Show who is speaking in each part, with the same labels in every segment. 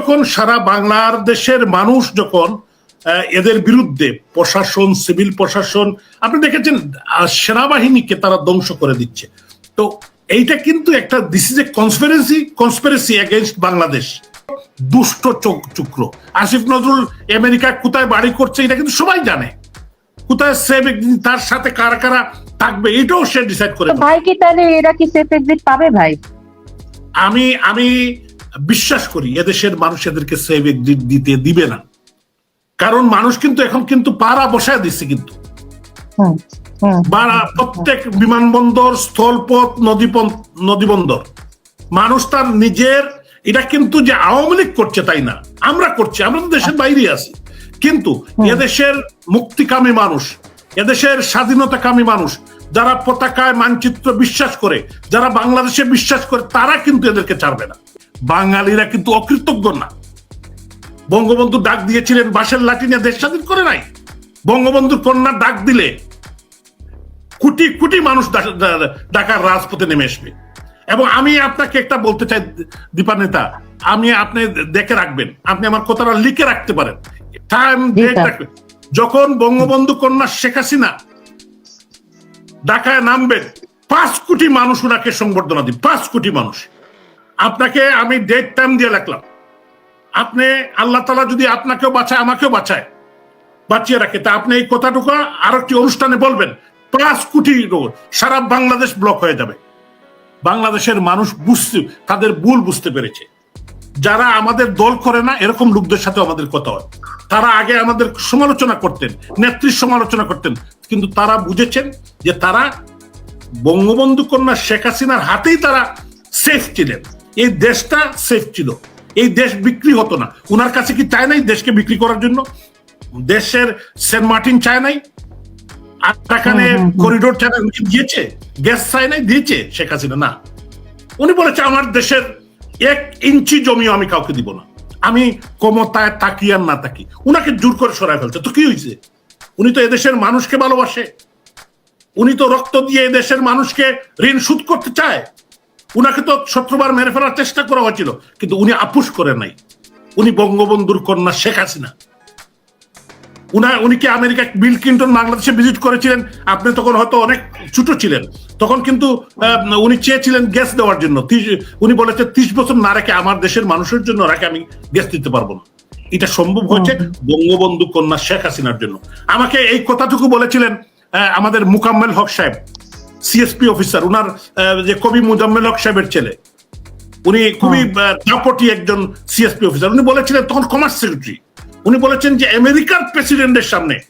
Speaker 1: যখন সারা বাংলাদেশের মানুষ যখন এদের বিরুদ্ধে প্রশাসন সিভিল প্রশাসন আপনি দেখেছেন সেনাবাহিনীকে তারা ধ্বংস করে দিচ্ছে। তো এইটা কিন্তু একটা this is a conspiracy conspiracy against Bangladesh. দুষ্ট চোখ চুক্র। আসিফ নজরুল আমেরিকা কোথায় বাড়ি করছে এটা কিন্তু সবাই জানে। কোথায় সেভ তার সাথে কারা কারা থাকবে এটাও সে ডিসাইড করে
Speaker 2: ভাই কি তাহলে এরা কি সেফ এক্সিট পাবে ভাই?
Speaker 1: আমি আমি বিশ্বাস করি এদেশের মানুষ এদেরকে সেভ এক্সিট দিতে দিবে না। কারণ মানুষ কিন্তু এখন কিন্তু পাড়া বসায় দিচ্ছে কিন্তু।
Speaker 2: হুম
Speaker 1: বাড়া প্রত্যেক বিমানবন্দর স্থলপথ নদীপথ নদীবন্দর। মানুষ তার নিজের এটা কিন্তু যে আওয়ামী লীগ করছে তাই না? আমরা করছি আমরা তো দেশের বাইরে আছি। কিন্তু এদেশের মুক্তিকামী মানুষ এদেশের স্বাধীনতাকামী মানুষ যারা পতাকায় মানচিত্র বিশ্বাস করে যারা বাংলাদেশে বিশ্বাস করে তারা কিন্তু এদেরকে ছাড়বে না। বাঙালিরা কিন্তু অকৃতজ্ঞ না। বঙ্গবন্ধু ডাক দিয়েছিলেন বাসের লাঠি নিয়ে দেশ স্বাধীন করে নাই। বঙ্গবন্ধুর কন্যা ডাক দিলে কোটি কোটি মানুষ ডা- ডা- ঢাকার রাজপথে নেমে আসবে। এবং আমি আপনাকে একটা বলতে চাই দীপা নেতা আমি আপনি দেখে রাখবেন আপনি আমার কথাটা লিখে রাখতে পারেন। টাইম যখন বঙ্গবন্ধু কন্যা শেখ হাসিনা ঢাকায় নামবেন পাঁচ কোটি মানুষ ওনাকে সংবর্ধনা দিন পাঁচ কোটি মানুষ। আপনাকে আমি ডেট টাইম দিয়ে রাখলাম। আপনি আল্লাহ তালা যদি আপনাকেও বাঁচায়, আমাকেও বাঁচায়, বাঁচিয়ে রাখে। তা আপনি এই কথাটুকু আর একটি অনুষ্ঠানে বলবেন, পাঁচ কোটি সারা বাংলাদেশ ব্লক হয়ে যাবে। বাংলাদেশের মানুষ বুঝতে, তাদের ভুল বুঝতে পেরেছে। যারা আমাদের দল করে না, এরকম লোকদের সাথে আমাদের কথা হয়। তারা আগে আমাদের সমালোচনা করতেন, নেত্রীর সমালোচনা করতেন, কিন্তু তারা বুঝেছেন যে তারা বঙ্গবন্ধু কন্যা শেখ হাসিনার হাতেই তারা সেফ ছিলেন। এই দেশটা সেফ ছিল। এই দেশ বিক্রি হতো না। উনার কাছে কি চায় নাই দেশকে বিক্রি করার জন্য? দেশের সেন্ট মার্টিন চায় নাই। করিডোর চায় নাই? দিয়েছে? গ্যাস চায় নাই? দিয়েছে শেখ হাসিনা? না। উনি বলেছে আমার দেশের এক ইঞ্চি জমিও আমি কাউকে দিব না। আমি ক্ষমতায় তাকি আর না তাকি উনাকে জোর করে সরায় ফেলছে। তো কি হয়েছে উনি তো এদেশের মানুষকে ভালোবাসে। উনি তো রক্ত দিয়ে এদেশের মানুষকে ঋণ শোধ করতে চায়। উনাকে তো শত্রুবার মেরে ফেলার চেষ্টা করা হয়েছিল কিন্তু উনি আপুস করে নাই। উনি বঙ্গবন্ধুর কন্যা শেখ হাসিনা। উনা উনি কি আমেরিকা বিল ক্লিন্টন বাংলাদেশে ভিজিট করেছিলেন? আপনি তখন হয়তো অনেক ছোট ছিলেন। তখন কিন্তু উনি চেয়েছিলেন গ্যাস দেওয়ার জন্য। উনি বলেছে ত্রিশ বছর না রেখে আমার দেশের মানুষের জন্য রাখে আমি গ্যাস দিতে পারব না। এটা সম্ভব হয়েছে বঙ্গবন্ধু কন্যা শেখ হাসিনার জন্য। আমাকে এই কথাটুকু বলেছিলেন আহ, আমাদের মুকাম্মেল হক সাহেব। সিএসপি অফিসার উনার যে কবি মুজাম্মেল হক সাহেবের ছেলে। উনি খুবই দাপটি একজন সিএসপি অফিসার উনি বলেছিলেন তখন কমার্স সেক্রেটারি উনি বলেছেন যে আমেরিকার প্রেসিডেন্টের সামনে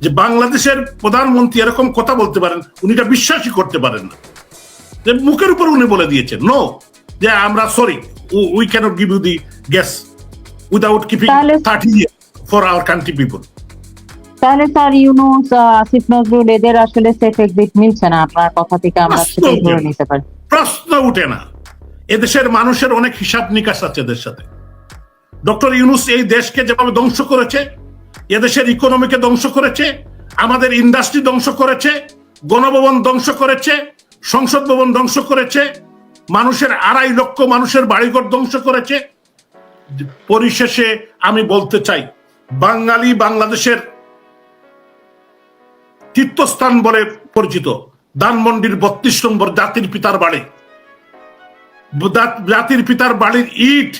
Speaker 1: যে বাংলাদেশের প্রধানমন্ত্রী এরকম কথা বলতে পারেন উনি এটা বিশ্বাসই করতে পারেন না। যে মুখের উপর উনি বলে দিয়েছেন নো যে আমরা sorry we can't give you the gas without keeping thirty year for our country people
Speaker 2: তাহলে স্যার ইউনুস আসিফ নজরুল এদের আসলে সেফ এক্সিট মিলছে না। আপনার কথা থেকে আমরা ধরে নিতে পারি।
Speaker 1: প্রশ্ন উঠে না। এদেশের মানুষের অনেক হিসাব নিকাশ আছে এদের সাথে। ডক্টর ইউনুস এই দেশকে যেভাবে ধ্বংস করেছে এদেশের ইকোনমিকে ধ্বংস করেছে আমাদের ইন্ডাস্ট্রি ধ্বংস করেছে গণভবন ধ্বংস করেছে সংসদ ভবন ধ্বংস করেছে মানুষের আড়াই লক্ষ মানুষের বাড়িঘর ধ্বংস করেছে। পরিশেষে আমি বলতে চাই বাঙালি বাংলাদেশের তীর্থস্থান বলে পরিচিত। ধানমন্ডির বত্রিশ নম্বর জাতির পিতার বাড়ি। জাতির পিতার বাড়ির ইট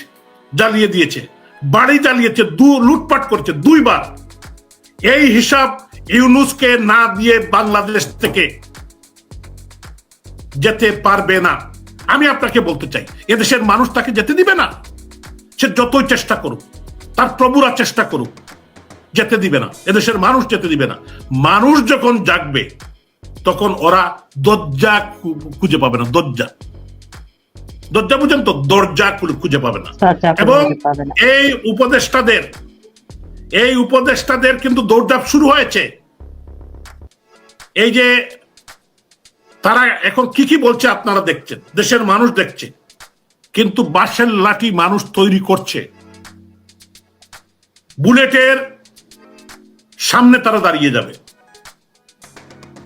Speaker 1: জ্বালিয়ে দিয়েছে। বাড়ি জ্বালিয়েছে, দু, লুটপাট করছে, দুইবার। এই হিসাব ইউনুসকে না দিয়ে বাংলাদেশ থেকে যেতে পারবে না। আমি আপনাকে বলতে চাই, এদেশের মানুষ তাকে যেতে দিবে না। সে যতই চেষ্টা করুক, তার প্রভুরা চেষ্টা করুক। যেতে দিবে না। এদেশের মানুষ যেতে দিবে না। মানুষ যখন জাগবে তখন ওরা দরজা খুঁজে পাবে না দরজা। দরজা বুঝেন তো দরজা খুঁজে পাবে না। এবং এই উপদেষ্টাদের এই উপদেষ্টাদের কিন্তু দৌড়ঝাঁপ শুরু হয়েছে। এই যে তারা এখন কি কি বলছে আপনারা দেখছেন দেশের মানুষ দেখছে। কিন্তু বাঁশের লাঠি মানুষ তৈরি করছে। বুলেটের সামনে তারা দাঁড়িয়ে যাবে।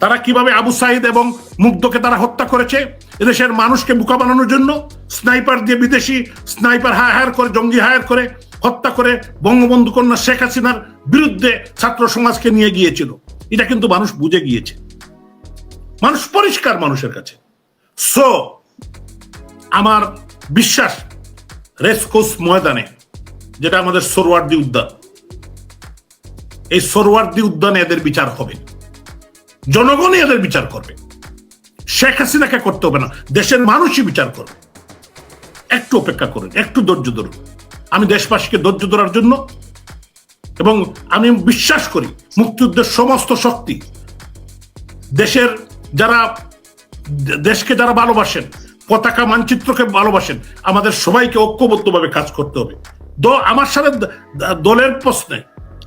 Speaker 1: তারা কীভাবে আবু সাইদ এবং মুগ্ধকে তারা হত্যা করেছে? এদেশের মানুষকে বোকা বানানোর জন্য স্নাইপার দিয়ে বিদেশি স্নাইপার হায় হায়ার করে, জঙ্গি হায়ার করে, হত্যা করে বঙ্গবন্ধু কন্যা শেখ হাসিনার বিরুদ্ধে ছাত্র সমাজকে নিয়ে গিয়েছিল। এটা কিন্তু মানুষ বুঝে গিয়েছে। মানুষ পরিষ্কার মানুষের কাছে। সো আমার বিশ্বাস রেসকোস ময়দানে, যেটা আমাদের সরোয়ার্দি উদ্যান এই সরোয়ার্দি উদ্যানে এদের বিচার হবে। জনগণই এদের বিচার করবে। শেখ হাসিনাকে করতে হবে না, দেশের মানুষই বিচার করবে। একটু অপেক্ষা করুন, একটু ধৈর্য ধরুন। আমি দেশবাসীকে ধৈর্য ধরার জন্য এবং আমি বিশ্বাস করি মুক্তিযুদ্ধের সমস্ত শক্তি দেশের যারা, দেশকে যারা ভালোবাসেন, পতাকা মানচিত্রকে ভালোবাসেন, আমাদের সবাইকে ঐক্যবদ্ধভাবে কাজ করতে হবে। দ, আমার সাথে দলের প্রশ্নে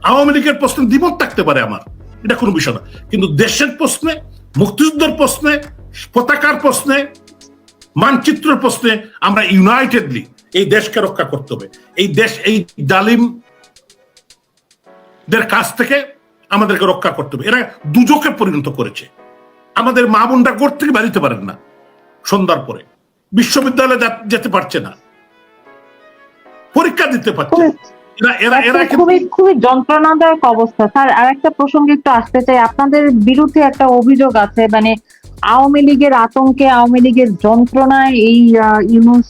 Speaker 1: আওয়ামী লীগের প্রশ্নে দ্বিমত থাকতে পারে আমার। এটা কোনো বিষয় না। কিন্তু দেশের প্রশ্নে, মুক্তিযুদ্ধের প্রশ্নে, পতাকার প্রশ্নে, মানচিত্রের প্রশ্নে আমরা ইউনাইটেডলি এই দেশকে রক্ষা করতে হবে। এই দেশ, এই ডালিম দের কাছ থেকে আমাদেরকে রক্ষা করতে হবে। এরা দুজকে পরিণত করেছে। আমাদের মা বোনরা ঘর থেকে বাড়িতে পারেন না সন্ধ্যার পরে। বিশ্ববিদ্যালয়ে যেতে পারছে না। পরীক্ষা দিতে পারছে কিন্তু-
Speaker 2: খুবই খুবই যন্ত্রণাদায়ক অবস্থা। স্যার আর একটা প্রসঙ্গে একটু আসতে চাই। আপনাদের বিরুদ্ধে একটা অভিযোগ আছে মানে আওয়ামী লীগের আতঙ্কে আওয়ামী লীগের যন্ত্রণায় এই ইউনুস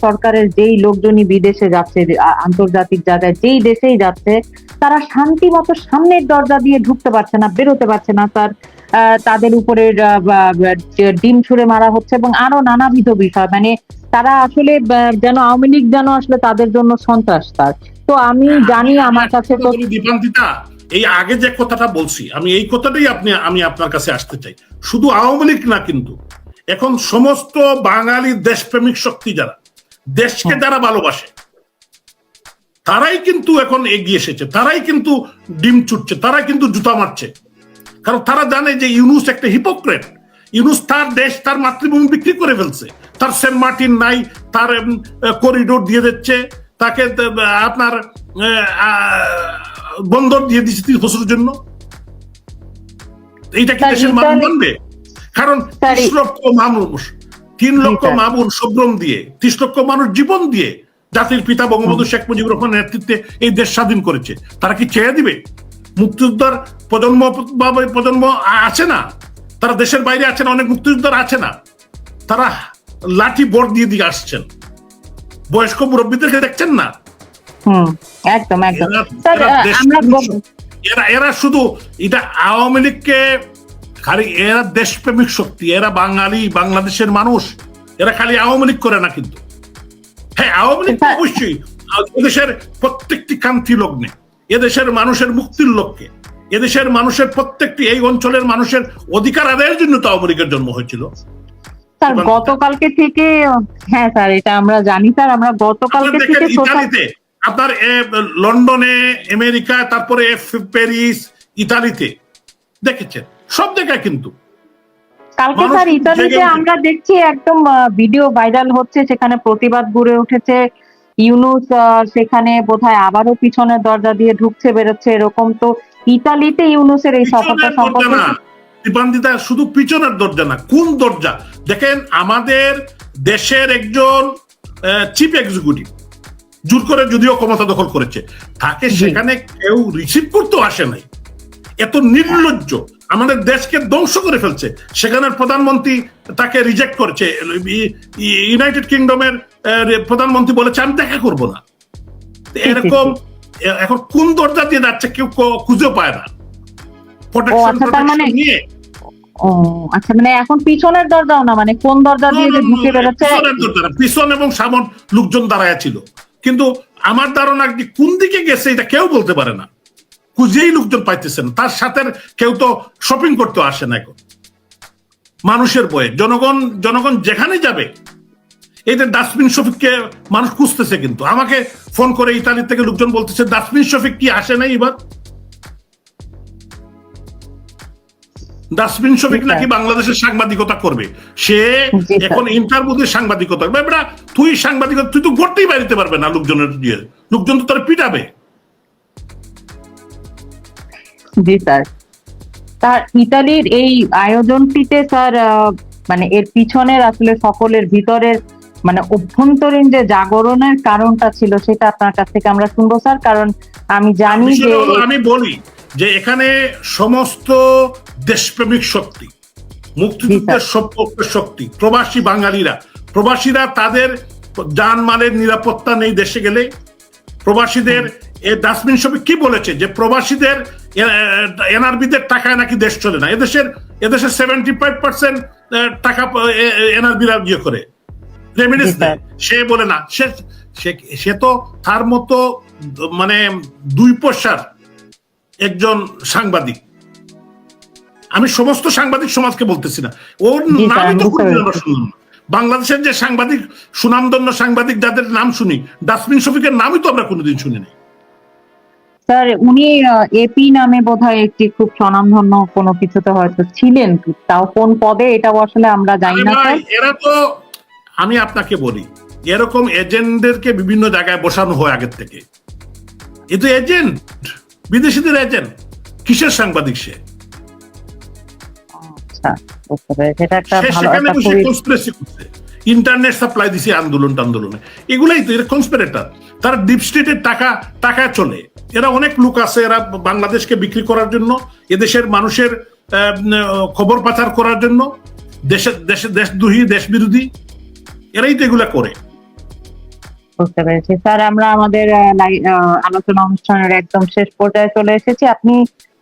Speaker 2: সরকারের যেই লোকজনই বিদেশে যাচ্ছে আন্তর্জাতিক জায়গায় যেই দেশেই যাচ্ছে তারা শান্তি মতো সামনের দরজা দিয়ে ঢুকতে পারছে না বেরোতে পারছে না তার আহ, তাদের উপরে ডিম ছুড়ে মারা হচ্ছে এবং আরও নানাবিধ বিষয়। মানে তারা আসলে যেন আওয়ামী লীগ যেন আসলে তাদের জন্য সন্ত্রাস তার তো আমি জানি আমার কাছে
Speaker 1: দীপান্তিতা এই আগে যে কথাটা বলছি আমি এই কথাটাই আপনি আমি আপনার কাছে আসতে চাই। শুধু আওয়ামী লীগ না কিন্তু এখন সমস্ত বাঙালি দেশপ্রেমিক শক্তি যারা দেশকে যারা ভালোবাসে তারাই কিন্তু এখন এগিয়ে এসেছে তারাই কিন্তু ডিম ছুটছে তারাই কিন্তু জুতা মারছে। কারণ তারা জানে যে ইউনুস একটা হিপোক্রেট ইউনুস তার দেশ তার মাতৃভূমি বিক্রি করে ফেলছে। তার সেন্ট মার্টিন নাই তার করিডোর দিয়ে দিচ্ছে। তাকে আপনার বন্দর দিয়ে দিচ্ছে তিন বছরের জন্য। এইটা কি দেশের মানুষ মানবে? কারণ ত্রিশ লক্ষ মানুষ তিন লক্ষ মামুন সব্রম দিয়ে ত্রিশ লক্ষ মানুষ জীবন দিয়ে জাতির পিতা বঙ্গবন্ধু শেখ মুজিবুর রহমানের নেতৃত্বে এই দেশ স্বাধীন করেছে। তারা কি ছেড়ে দিবে? মুক্তিযোদ্ধার প্রজন্ম প্রজন্ম আছে না? তারা দেশের বাইরে আছে না অনেক মুক্তিযোদ্ধার আছে না? তারা লাঠি বোর্ড দিয়ে দিয়ে আসছেন। বয়স্ক মুরব্বীদেরকে দেখছেন না?
Speaker 2: একদম একদম।
Speaker 1: এরা- এরা শুধু এটা আওয়ামী লীগকে খালি এরা দেশপ্রেমিক শক্তি এরা বাঙালি বাংলাদেশের মানুষ। এরা খালি আওয়ামী লীগ করে না কিন্তু। হ্যাঁ আওয়ামী লীগ অবশ্যই এদেশের প্রত্যেকটি কান্তি লগ্নে এদেশের মানুষের মুক্তির লক্ষ্যে এদেশের মানুষের প্রত্যেকটি এই অঞ্চলের মানুষের অধিকার আদায়ের জন্য তো আওয়ামী লীগের জন্ম হয়েছিল।
Speaker 2: স্যার গতকালকে থেকে হ্যাঁ স্যার এটা আমরা জানি স্যার আমরা গতকালকে থেকে
Speaker 1: ইতালিতে? আপনার লন্ডনে আমেরিকা তারপরে প্যারিস ইতালিতে। দেখেছেন? সব জায়গায় কিন্তু।
Speaker 2: কালকে স্যার ইতালিতে আমরা দেখছি একদম ভিডিও ভাইরাল হচ্ছে সেখানে প্রতিবাদ গড়ে উঠেছে। ইউনুস সেখানে বোধহয় আবারও পিছনের দরজা দিয়ে ঢুকছে বেরোচ্ছে এরকম তো। ইতালিতে ইউনুসের এই সফরটা সম্পর্কে
Speaker 1: দীপান্বিতা শুধু পিছনের দরজা না কোন দরজা? দেখেন আমাদের দেশের একজন চিফ এক্সিকিউটিভ জোর করে যদিও ক্ষমতা দখল করেছে তাকে সেখানে কেউ রিসিভ করতেও আসে নাই। এত নির্লজ্জ আমাদের দেশকে ধ্বংস করে ফেলছে। সেখানের প্রধানমন্ত্রী তাকে রিজেক্ট করেছে। ইউনাইটেড কিংডমের প্রধানমন্ত্রী বলেছে আমি দেখা করব না। এরকম এখন কোন দরজা দিয়ে যাচ্ছে কেউ খুঁজেও পায় না। প্রোটেকশন
Speaker 2: আচ্ছা, মানে-
Speaker 1: নিয়ে
Speaker 2: ও আচ্ছা মানে এখন পিছনের দরজাও না মানে কোন দরজা দিয়ে যে ঢুকে বেরোচ্ছে?
Speaker 1: পিছন এবং সামন লোকজন দাঁড়ায় ছিল। কিন্তু আমার ধারণা কোন দিকে গেছে এটা কেউ বলতে পারে না। খুঁজেই লোকজন পাইতেছেন তার সাথে কেউ তো শপিং করতে আসে না এখন। মানুষের বয়ে। জনগণ জনগণ যেখানে যাবে এই যে ডাস্টবিন শফিককে মানুষ খুঁজতেছে কিন্তু। আমাকে ফোন করে ইতালি থেকে লোকজন বলতেছে ডাস্টবিন শফিক কি আসে নাই এবার? ডাস্টবিন শফিক নাকি বাংলাদেশের সাংবাদিকতা করবে? সে এখন ইন্টারভিউতে সাংবাদিকতা করবে। বেটা তুই সাংবাদিকতা তুই তো করতেই বাড়িতে পারবে না লোকজনের দিয়ে লোকজন তো তার পিটাবে।
Speaker 2: জি স্যার। তার ইতালির এই আয়োজনটিতে স্যার মানে এর পিছনের আসলে সকলের ভিতরের মানে অভ্যন্তরীণ যে জাগরণের কারণটা ছিল সেটা আপনার কাছ থেকে আমরা শুনব স্যার। কারণ আমি জানি যে
Speaker 1: আমি বলি যে এখানে সমস্ত দেশপ্রেমিক শক্তি মুক্তিযুদ্ধের সপক্ষের শক্তি প্রবাসী বাঙালিরা প্রবাসীরা তাদের জানমালের নিরাপত্তা নেই দেশে গেলে। প্রবাসীদের এ ডাস্টবিন সবে কি বলেছে? যে প্রবাসীদের এনআরবিদের টাকায় নাকি দেশ চলে না? এদেশের এদেশের সেভেন্টি ফাইভ পার্সেন্ট টাকা এনআরবিরা ইয়ে করে। সে বলে না। সে সে- সে তো তার মতো মানে দুই পয়সার একজন সাংবাদিক। আমি সমস্ত সাংবাদিক সমাজকে বলতেছি না। ওর নামই তো আমরা শুনলাম না। বাংলাদেশের যে সাংবাদিক সুনামধন্য সাংবাদিক যাদের নাম শুনি ডাস্টবিন শফিকের নামই তো আমরা কোনোদিন শুনি নাই।
Speaker 2: স্যার উনি এপি নামে বোধহয় একটি খুব স্বনামধন্য কোনো কিছুতে হয়তো ছিলেন। তাও কোন পদে এটাও আসলে আমরা জানি না
Speaker 1: এরা তো আমি আপনাকে বলি এরকম এজেন্টদেরকে বিভিন্ন জায়গায় বসানো হয় আগের থেকে। এ তো এজেন্ট। বিদেশিদের এজেন্ট কিসের সাংবাদিক সে?
Speaker 2: আচ্ছা
Speaker 1: সেখানে বসে কনস্পিরেসি করছে। ইন্টারনেট সাপ্লাই দিছে আন্দোলন আন্দোলনে এগুলাই তো এরা কনস্পিরেটর তারা ডিপ স্টেটের টাকা টাকা চলে। এরা অনেক লোক আছে এরা বাংলাদেশকে বিক্রি করার জন্য এদেশের মানুষের খবর পাচার করার জন্য দেশের দেশে দেশদ্রোহী দেশ বিরোধী এরাই তো এগুলা করে।
Speaker 2: বুঝতে পেরেছি। স্যার আমরা আমাদের আলোচনা অনুষ্ঠানের একদম শেষ পর্যায়ে চলে এসেছি। আপনি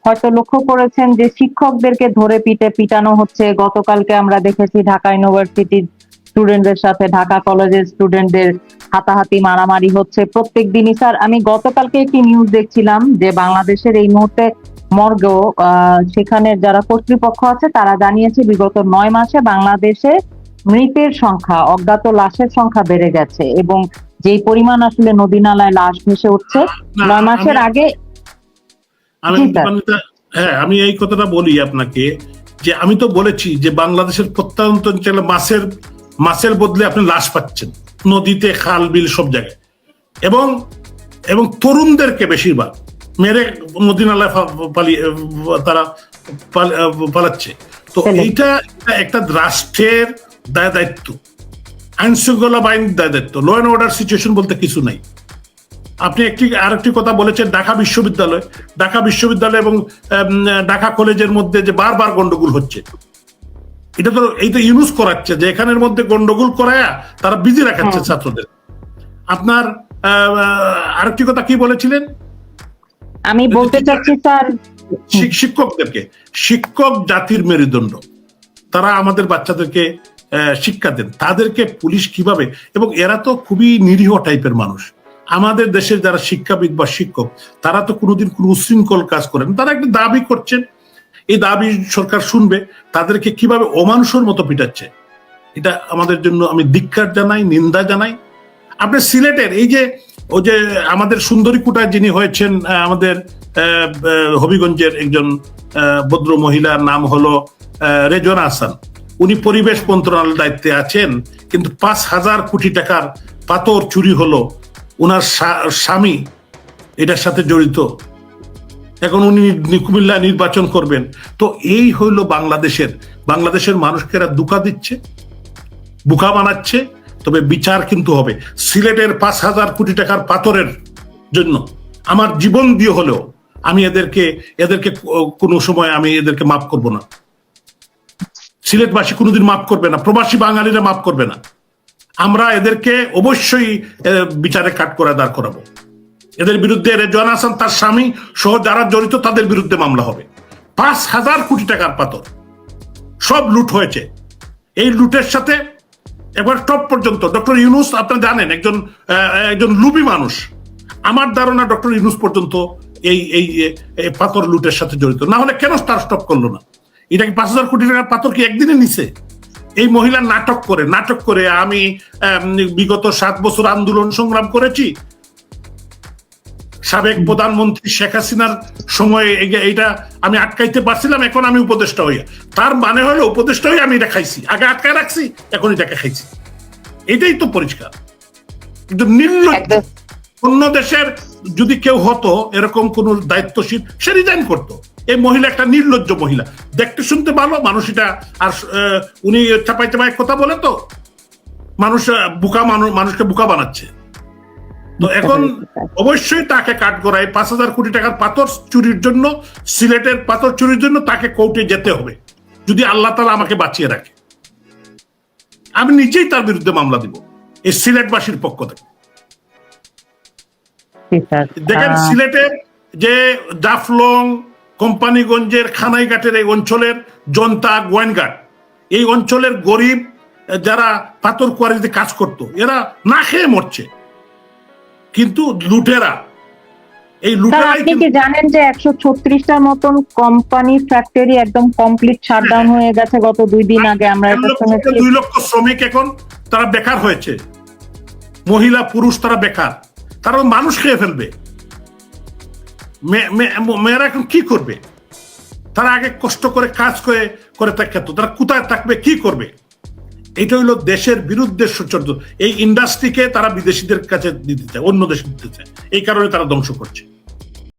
Speaker 2: হয়তো লক্ষ্য করেছেন যে শিক্ষকদেরকে ধরে পিটে পিটানো হচ্ছে। গতকালকে আমরা দেখেছি ঢাকা ইউনিভার্সিটির স্টুডেন্টদের সাথে ঢাকা কলেজের স্টুডেন্টদের হাতাহাতি মারামারি হচ্ছে প্রত্যেক দিনই। স্যার আমি গতকালকে একটি নিউজ দেখছিলাম যে বাংলাদেশের এই মুহূর্তে মর্গেও আহ, সেখানে যারা কর্তৃপক্ষ আছে তারা জানিয়েছে বিগত নয় মাসে বাংলাদেশে মৃতের সংখ্যা অজ্ঞাত লাশের সংখ্যা বেড়ে গেছে এবং যেই পরিমাণ আসলে নদী নালায় লাশ ভেসে উঠছে নয় মাসের আগে
Speaker 1: হ্যাঁ আমি এই কথাটা বলি আপনাকে যে আমি তো বলেছি যে বাংলাদেশের প্রত্যন্ত অঞ্চলে মাছের মাছের বদলে আপনি লাশ পাচ্ছেন। নদীতে খাল বিল সব জায়গায়। এবং এবং তরুণদেরকে বেশিরভাগ। মেরে নদী নালায় পালিয়ে তারা পাল- পালাচ্ছে। তো এইটা এটা একটা রাষ্ট্রের দায় দায়িত্ব আইন শৃঙ্খলা বাহিনীর দায় দায়িত্ব। ল অ্যান্ড অর্ডার সিচুয়েশন বলতে কিছু নাই। আপনি একটি আরেকটি কথা বলেছেন ঢাকা বিশ্ববিদ্যালয়। ঢাকা বিশ্ববিদ্যালয় এবং ঢাকা কলেজের মধ্যে যে বারবার গন্ডগোল হচ্ছে। এটা তো এই তো ইউজ করাচ্ছে যে এখানের মধ্যে গন্ডগোল করায়া তারা বিজি রাখাচ্ছে। ছাত্রদের। আপনার আহ, আরেকটি কথা কি বলেছিলেন?
Speaker 2: আমি বলতে চাচ্ছি স্যার?
Speaker 1: শিক্ষকদেরকে। শিক্ষক জাতির মেরুদণ্ড। তারা আমাদের বাচ্চাদেরকে শিক্ষা দেন। তাদেরকে পুলিশ কীভাবে? এবং এরা তো খুবই নিরীহ টাইপের মানুষ। আমাদের দেশের যারা শিক্ষাবিদ বা শিক্ষক তারা তো কোনোদিন কোনো উশৃঙ্খল কাজ করেন তারা একটা দাবি করছেন। এই দাবি সরকার শুনবে। তাদেরকে কীভাবে অমানুষের মতো পিটাচ্ছে? এটা আমাদের জন্য আমি ধিক্কার জানাই নিন্দা জানাই। আপনি সিলেটের এই যে ও যে আমাদের সুন্দরী কুটায় যিনি হয়েছেন আমাদের হবিগঞ্জের একজন ভদ্র মহিলার নাম হলো আহ, রেজওয়ানা হাসান। উনি পরিবেশ মন্ত্রণালয়ের দায়িত্বে আছেন, কিন্তু পাঁচ হাজার কোটি টাকার পাথর চুরি হলো ওনার স্বামী, এটার সাথে জড়িত। এখন উনি কুমিল্লা নির্বাচন করবেন। তো এই হইল বাংলাদেশের বাংলাদেশের মানুষকে এরা দুকা দিচ্ছে, বুকা বানাচ্ছে, তবে বিচার কিন্তু হবে। সিলেটের পাঁচ হাজার কোটি টাকার পাথরের জন্য আমার জীবন দিয়ে হলেও আমি এদেরকে এদেরকে কোনো সময় আমি এদেরকে মাফ করব না। সিলেটবাসী কোনোদিন মাফ করবে না, প্রবাসী বাঙালিরা মাফ করবে না। আমরা এদেরকে অবশ্যই বিচারে কাট করে দাঁড় করাবো। এদের বিরুদ্ধে রেজওয়ান হাসান তার স্বামী সহ যারা জড়িত তাদের বিরুদ্ধে মামলা হবে। পাঁচ হাজার কোটি টাকার পাথর, সব লুট হয়েছে। এই লুটের সাথে একবার টপ পর্যন্ত, ডক্টর ইউনুস আপনারা জানেন, একজন একজন লুবি মানুষ। আমার ধারণা ডক্টর ইউনুস পর্যন্ত এই এই পাথর লুটের সাথে জড়িত। না হলে কেন তার স্টপ করল না? এটা কি পাঁচ হাজার কোটি টাকার পাথর কি একদিনে নিছে? এই মহিলা নাটক করে নাটক করে আমি বিগত সাত বছর আন্দোলন সংগ্রাম করেছি। সাবেক প্রধানমন্ত্রী শেখ হাসিনার সময় এইটা আমি আটকাইতে পারছিলাম এখন আমি উপদেষ্টা হইয়া। তার মানে হলো উপদেষ্টা হয়ে আমি এটা খাইছি। আগে আটকায় রাখছি এখন এটাকে খাইছি। এটাই তো পরিষ্কার। কিন্তু নির্লজ্জ অন্য দেশের যদি কেউ হতো এরকম কোন দায়িত্বশীল সে রিজাইন করতো। এই মহিলা একটা নির্লজ্জ মহিলা। দেখতে শুনতে ভালো মানুষ এটা আর উনি চাপাই চাপাই কথা বলে তো মানুষ বুকা মানুষ মানুষকে বুকা বানাচ্ছে। তো এখন অবশ্যই তাকে কাট করায় পাঁচ হাজার কোটি টাকার পাথর চুরির জন্য সিলেটের পাথর চুরির জন্য তাকে কোর্টে যেতে হবে। যদি আল্লাহ তালা আমাকে বাঁচিয়ে রাখে। আমি নিজেই তার বিরুদ্ধে মামলা দিব এই সিলেটবাসীর পক্ষ থেকে। দেখেন
Speaker 2: আহ,
Speaker 1: সিলেটের যে জাফলং কোম্পানিগঞ্জের খানাইঘাটের এই অঞ্চলের জনতা গোয়েনঘাট এই অঞ্চলের গরিব যারা পাথর কোয়ারিতে কাজ করত এরা না খেয়ে মরছে। কিন্তু লুটেরা এই লুটেরাই
Speaker 2: আপনি কি জানেন যে একশো ছত্রিশটার মতন কোম্পানি ফ্যাক্টরি একদম কমপ্লিট শাটডাউন হয়ে। গেছে গত দুই দিন আগে? আমরা
Speaker 1: দুই লক্ষ শ্রমিক এখন তারা বেকার হয়েছে। মহিলা পুরুষ তারা বেকার। তারা মানুষ খেয়ে ফেলবে। মেয়েরা এখন কি করবে? তারা আগে কষ্ট করে, কাজ করে করে থাকতো তারা কোথায় থাকবে, কি করবে? এটা হইল দেশের বিরুদ্ধে সচর্য এই ইন্ডাস্ট্রিকে তারা বিদেশিদের কাছে দিতে চায়, অন্য দেশে দিতে চায়। এই কারণে তারা ধ্বংস করছে।